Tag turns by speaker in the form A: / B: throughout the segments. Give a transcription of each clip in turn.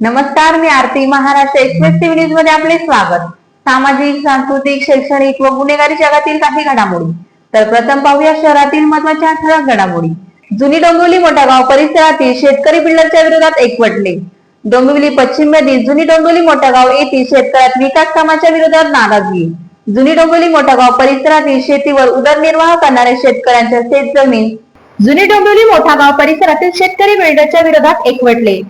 A: नमस्कार मी Aarti Maharashtra express TV न्यूजमध्ये आपले स्वागत. सामाजिक सांस्कृतिक शैक्षणिक व गुन्हेगारी जगातील काही घडामोडी. तर प्रथम पाहूया शहरातील महत्त्वाच्या ठळक घडामोडी. जुनी डोंबिवली मोठागाव परिसरातील शेतकरी बिल्डरच्या विरोधात एकवटले. डोंबिवली पश्चिम मधील जुनी डोंबिवली मोठागाव येथील शेतकऱ्यात विकास कामाच्या विरोधात नाराजगी जुनी डोंबिवली मोठागाव परिसरातील शेतीवर उदरनिर्वाह करणाऱ्या शेतकऱ्यांच्या शेतजमीन जुनी डोंबिवली मोठागाव परिसरातील शेतकरी बिल्डरच्या विरोधात एकवटले.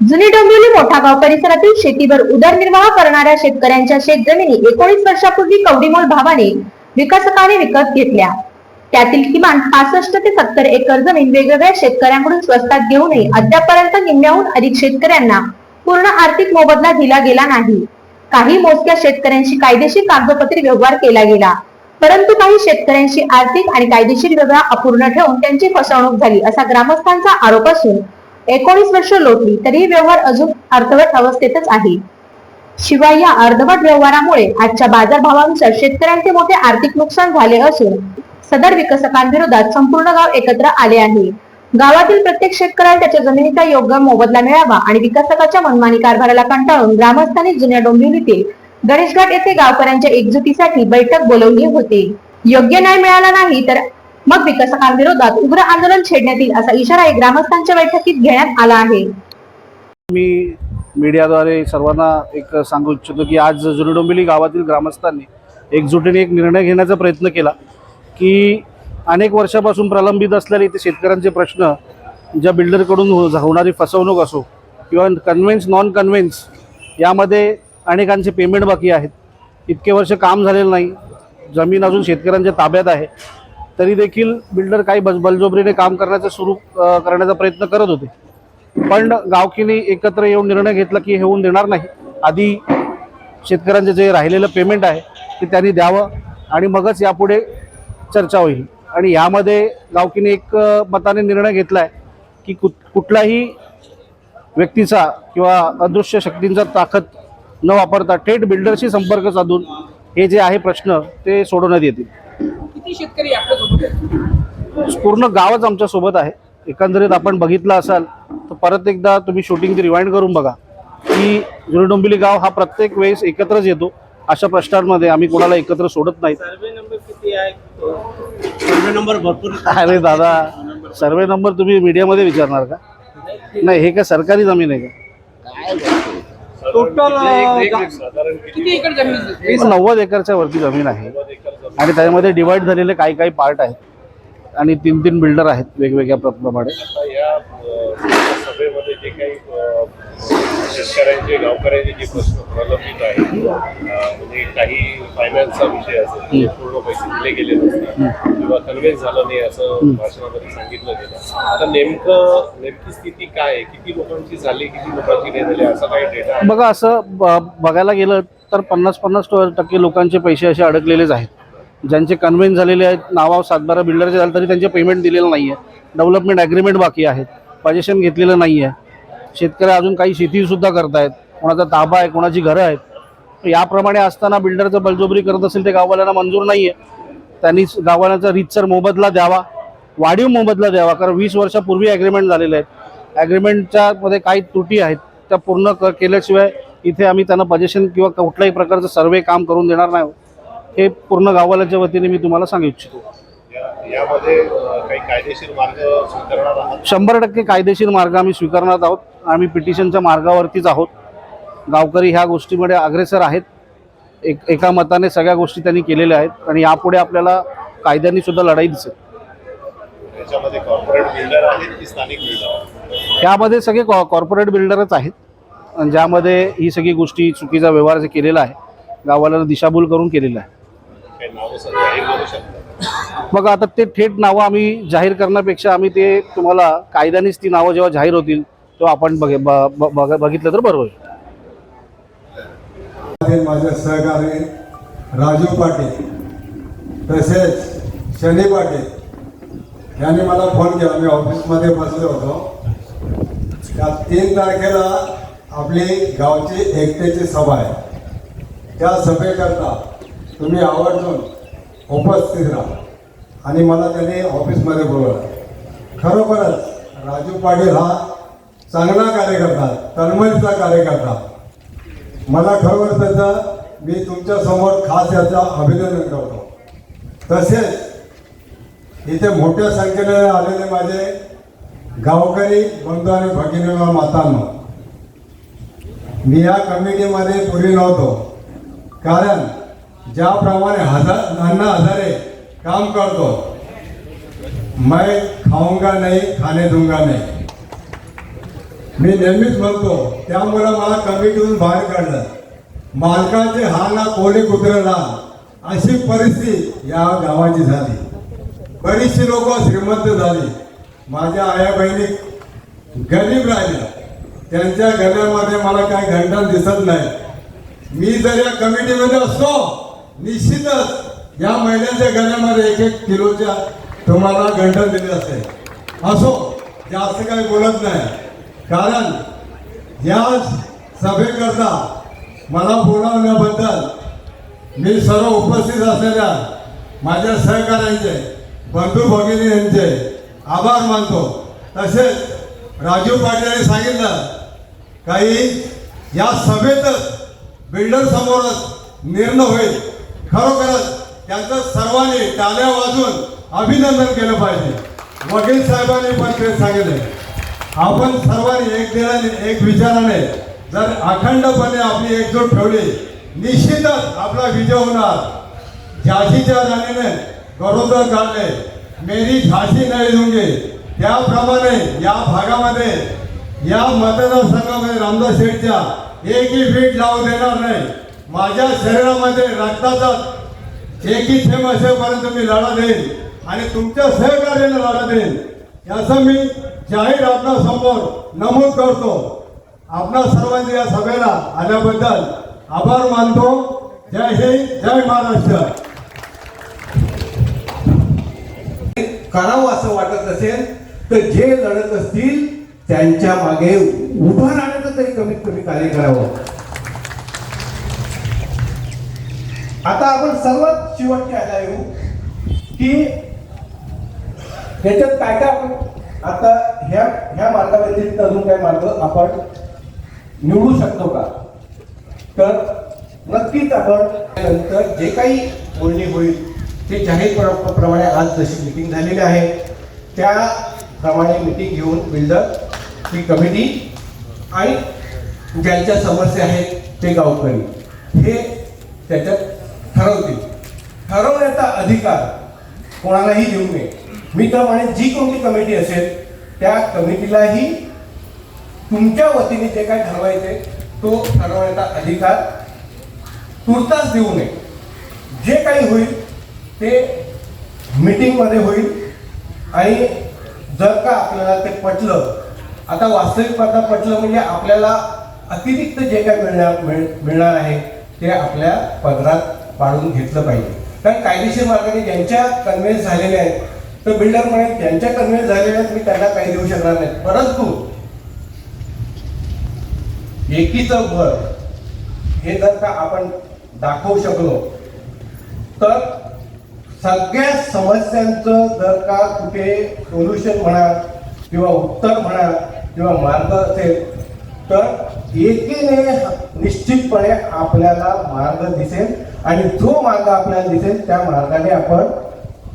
A: जुनी डोंबिवली मोठा गाव परिसरातील शेतीवर उदरनिर्वाह करणाऱ्या शेतकऱ्यांच्या शेतजमिनी एकोणीस वर्षापूर्वी कवडीमोल भावाने विकसकाने विकत घेतल्या. त्यातील किमान पासष्ट ते सत्तर एकर जमीन वेगवेगळ्या शेतकऱ्यांकडून स्वस्तात घेऊनही नये अद्यापपर्यंत निम्म्याहून अधिक शेतकऱ्यांना पूर्ण आर्थिक मोबदला दिला गेला नाही. काही मोजक्या शेतकऱ्यांशी कायदेशीर कागदपत्री व्यवहार केला गेला. परंतु काही शेतकऱ्यांशी आर्थिक आणि कायदेशीर व्यवहार अपूर्ण ठेवून त्यांची फसवणूक झाली असा ग्रामस्थांचा आरोप असून एकोणीस वर्ष लोटली तरी व्यवहार अजून अर्धवट अवस्थेतच आहे. शिवाय या अर्धवट व्यवहारामुळे आजच्या बाजारभावानुसार शेतकऱ्यांचे मोठे आर्थिक नुकसान झाले असून सदर विकसकांविरोधात संपूर्ण गाव एकत्र आले आहे. गावातील प्रत्येक शेतकऱ्याला त्याच्या जमिनीचा योग्य मोबदला मिळावा आणि विकासकाच्या मनमानी कारभाराला कंटाळून ग्रामस्थांनी जुन्या डोंबिवलीतील गणेशघाट येथे गावकऱ्यांच्या एकजुटीसाठी बैठक बोलवली होती. योग्य न्याय मिळाला नाही तर मग विकसकांविरोधात उग्र आंदोलन छेडण्यात येईल असा इशाराही ग्रामस्थांच्या बैठकीत घेण्यात आला आहे.
B: मी मीडियाद्वारे सर्वांना एक सांगू इच्छितो की आज जुनी गावातील ग्रामस्थांनी एकजुटीने एक निर्णय घेण्याचा प्रयत्न केला की अनेक वर्षापासून प्रलंबित असलेले इथे शेतकऱ्यांचे प्रश्न ज्या बिल्डरकडून हो- होणारी फसवणूक असो किंवा कन्व्हेन्स नॉन कन्व्हेन्स यामध्ये अनेकांचे पेमेंट बाकी आहेत. इतके वर्ष काम झालेलं नाही. जमीन अजून शेतकऱ्यांच्या ताब्यात आहे. तरी देखील बिल्डर काही बज बलजोबरीने काम करण्याचं सुरू करण्याचा प्रयत्न करत होते. पण गावकीने एकत्र येऊन निर्णय घेतला की हे होऊन देणार नाही. आधी शेतकऱ्यांचे जे राहिलेलं पेमेंट आहे ते त्यांनी द्यावं आणि मगच यापुढे चर्चा होईल. आणि यामध्ये गावकीने एक मताने निर्णय घेतला आहे की कुठ कुठलाही व्यक्तीचा किंवा अदृश्य शक्तींचा ताकद न वापरता थेट बिल्डरशी संपर्क साधून हे जे आहे प्रश्न ते सोडवण्यात येतील.
C: किती शेतकरी आपल्यासोबत आहेत?
B: पूर्ण गावच आमच्यासोबत आहे. एकंदरीत आपण बघितलं असाल तर परत एकदा तुम्ही शूटिंगची रिवाइंड करून बघा की जुनडोंबिवली गाव हा प्रत्येक वेळेस एकत्रच येतो. अशा प्रश्नांमध्ये आम्ही कोणाला एकत्र सोडत नाही.
C: सर्वे नंबर किती आहे? सर्वे नंबर भरपूर.
B: अरे दादा सर्वे नंबर तुम्ही मीडियामध्ये विचारणार का? नाही हे काय सरकारी जमीन आहे का?
C: टोटल किती एकर जमीन आहे?
B: वीस नव्वद एकरच्या वरती जमीन आहे. आणि त्याच्यामध्ये डिवाइड झालेले काही काही पार्ट आहेत. आणि तीन तीन बिल्डर आहेत वेगवेगळ्या प्र- प्रमाणे.
D: आता या अ, सभेमध्ये जे काही शेतकऱ्यांचे गावकऱ्यांचे जे प्रश्न प्रलंबित आहेत अ, म्हणजे काही फायनान्सचा विषय असेल पूर्ण पैसे दिले गेले नसतात. किंवा कन्व्हेन्स झालं नाही असं भाषणामध्ये सांगितलं गेलं. तर नेमकं नेमकी स्थिती काय आहे? किती लोकांची झाली किती लोकांची नाही झाली असा काही डेटा
B: बघा असं बघायला गेलं तर पन्नास पन्नास टक्के लोकांचे पैसे असे अडकलेलेच आहेत. ज्यांचे कन्व्हेन्स झालेले आहेत नावाव सातबारा बिल्डरचे झाले तरी त्यांचे पेमेंट दिलेलं नाही आहे डेव्हलपमेंट ॲग्रीमेंट बाकी आहेत पजेशन घेतलेलं नाही आहे शेतकरी अजून काही शेतीसुद्धा करतायत. कोणाचा ताबा आहे कोणाची घरं आहेत. याप्रमाणे असताना बिल्डरचं बलजोबरी करत असेल ते गाववाल्यांना मंजूर नाही आहे त्यांनी गाववाल्यांचा रीतसर मोबदला द्यावा वाढीव मोबदला द्यावा. कारण वीस वर्षापूर्वी ॲग्रीमेंट झालेले आहेत ॲग्रीमेंटच्या मध्ये काही त्रुटी आहेत. त्या पूर्ण क केल्याशिवाय इथे आम्ही त्यांना पजेशन किंवा कुठल्याही प्रकारचं सर्वे काम करून देणार नाही आहोत. हे पूर्ण गाववाल्याच्या वतीने मी तुम्हाला सांगू इच्छितो.
D: यामध्ये काही कायदेशीर मार्ग स्वीकारणार आहात?
B: शंभर टक्के कायदेशीर मार्ग आम्ही स्वीकारणार आहोत. आम्ही पिटिशनच्या मार्गावरतीच आहोत. गावकरी ह्या गोष्टीमध्ये अग्रेसर आहेत. एक एका मताने सगळ्या गोष्टी त्यांनी केलेल्या आहेत. आणि यापुढे आपल्याला कायद्यांनी सुद्धा लढाई दिसेल.
D: त्याच्यामध्ये कॉर्पोरेट बिल्डर आहेत की स्थानिक बिल्डर आहेत?
B: यामध्ये सगळे कॉ कॉर्पोरेट बिल्डरच आहेत. आणि ज्यामध्ये ही सगळी गोष्टी चुकीचा व्यवहार जे केलेला आहे गावाला दिशाभूल करून केलेला आहे.
D: काही नावं सर जाहीर करू शकता
B: मग आता ते थेट नावं आम्ही जाहीर करण्यापेक्षा आम्ही ते तुम्हाला कायद्यानेच ती नावं जेव्हा जाहीर होतील तेव्हा आपण बघे ब- ब- बघ- बघितलं तर बरं होईल
E: माझे सहकारी राजू पाटील तसेच शनी पाटील यांनी मला फोन केला. मी ऑफिसमध्ये बसलो होतो. त्या तीन तारखेला आपली गावची एकतेची सभा आहे. त्या सभेकरता तुम्ही आवर्जून उपस्थित राहा. आणि मला त्यांनी ऑफिसमध्ये बोलवलं. खरोखरच राजू पाटील हा चांगला कार्यकर्ता तन्मयचा तळमळीचा मला खरोखर त्याचं मी तुमच्यासमोर खास याचं अभिनंदन करतो. तसेच इथे मोठ्या संख्येने आलेले माझे गावकरी बंधू आणि भगिनी मातांना. मी या कमिटीमध्ये पूर्वी नव्हतो. कारण ज्याप्रमाणे हजार नाना हजारे काम करतो मैं खाऊंगा नाही खाणे दूंगा नाही. मी नेहमीच म्हणतो त्यामुळे मला कमिटीतून बाहेर काढलं. मालकाचे हा ना कोणी कुत्रला अशी परिस्थिती या गावाची झाली. बरीचशी लोक श्रीमंत झाली. माझ्या आया बहिणी गरीब राहिल्या. त्यांच्या गण्यामध्ये मला काही घंटा दिसत नाही. मी जर या कमिटीमध्ये असतो निश्चितच या महिन्याच्या गण्यामध्ये एक एक किलोच्या तुम्हाला गंठन दिले असते असो जास्त काही बोलत नाही. कारण या सभेकरता मला बोलावण्याबद्दल मी सर्व उपस्थित असलेल्या माझ्या सहकाऱ्यांचे बंधू भगिनी यांचे आभार मानतो. तसेच राजीव पाटील यांनी सांगितलं काही या सभेतच बिल्डर समोरच निर्णय होईल. खरोखरच त्यांचं सर्वांनी टाळ्या वाजून अभिनंदन केलं पाहिजे. वकील साहेबांनी पण ते सांगितले. आपण सर्वांनी एक दिलाने एक विचाराने जर अखंडपणे आपली एकजूट ठेवली निश्चितच आपला विजय होणार. झाशीच्या राणीने गरोदर काढले मेरी झाशी नाही दुंगे त्याप्रमाणे या भागामध्ये या मतदारसंघामध्ये रामदास शेठच्या एकही फीट लावू देणार नाही. माझ्या शरीरामध्ये रक्ताचा की थेंब असेपर्यंत मी लढा देईन आणि तुमच्या सहकार्याने लढा देईन. याचं मी जाहीर आपणासमोर नमूद करतो. आपणा सर्वांनी या सभेला आल्याबद्दल आभार मानतो. जय हिंद जय महाराष्ट्र.
F: करावं असं वाटत असेल तर जे लढत असतील त्यांच्या मागे उभं राहण्याचं तरी कमीत कमी कार्य करावं. आता आपण सर्वात शेवटच्या ह्याला येऊ की ह्याच्यात काय काय आपण आता ह्या ह्या मार्गाव्यतिरिक्त अजून काय मार्ग आपण निवडू शकतो का? तर नक्कीच आपण नंतर जे काही बोलणी होईल ते जाहीर प्र- प्रमाणे आज जशी मिटिंग झालेली आहे त्याप्रमाणे मिटिंग घेऊन बिल्डर ही कमिटी आणि ज्यांच्या समस्या आहेत ते गावकरी. हे त्याच्यात ठरवतील. ठरवण्याचा अधिकार कोणालाही देऊ नये. मी तर म्हणे जी कोणती कमिटी असेल त्या कमिटीलाही तुमच्या वतीने जे काय ठरवायचे तो ठरवण्याचा अधिकार तुर्तास देऊ नये. जे काही होईल ते मीटिंगमध्ये होईल. आणि जर का आपल्याला ते पटलं आता वास्तविक पाहता पटलं म्हणजे आपल्याला अतिरिक्त जे काय मिळणार मिळ- मिळणार आहे ते आपल्या पदरात पाळून घेतलं पाहिजे. कारण कायदेशीर मार्गाने ज्यांच्या कन्व्हेन्स झालेल्या आहेत तर बिल्डर म्हणे ज्यांच्या कन्व्हेन्स झालेल्या आहेत मी त्यांना काही देऊ शकणार नाही. परंतु एकीचं घर हे जर का आपण दाखवू शकलो तर सगळ्या समस्यांचं जर का कुठे सोल्युशन म्हणा किंवा उत्तर म्हणा किंवा मार्ग असेल तर एकीने निश्चितपणे आपल्याला मार्ग दिसेल. आणि जो मार्ग आपल्याला दिसेल त्या मार्गाने आपण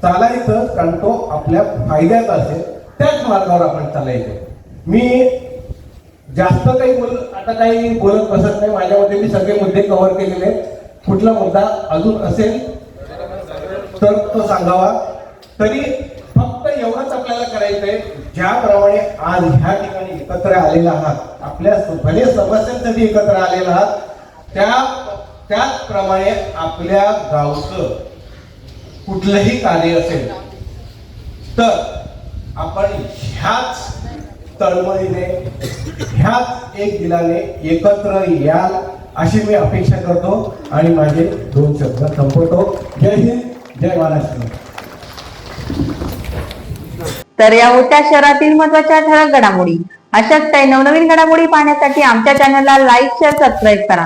F: चालायचं कारण तो आपल्या फायद्याचा असेल त्याच मार्गावर आपण चालायचं. मी जास्त काही बोल आता काही बोलत बसत नाही. माझ्यामध्ये मी सगळे मुद्दे कव्हर केलेले आहेत. कुठला मुद्दा अजून असेल तर तो सांगावा. तरी फक्त एवढंच आपल्याला करायचंय ज्याप्रमाणे आज ह्या ठिकाणी एकत्र आलेला आहात आपल्या भले समस्यांसाठी एकत्र आलेला आहात त्या त्याचप्रमाणे आपल्या गावचं कुठलंही कार्य असेल तर आपण ह्याच तळमळीने ह्याच एक दिलाने एकत्र याल अशी मी अपेक्षा करतो. आणि माझे दोन शब्द संपवतो. जय हिंद जय महाराष्ट्र.
A: तर या होत्या शहरातील महत्त्वाच्या ठळक घडामोडी. अशाच काही नवनवीन घडामोडी पाहण्यासाठी आमच्या चॅनलला लाईक शेअर सबस्क्राईब करा.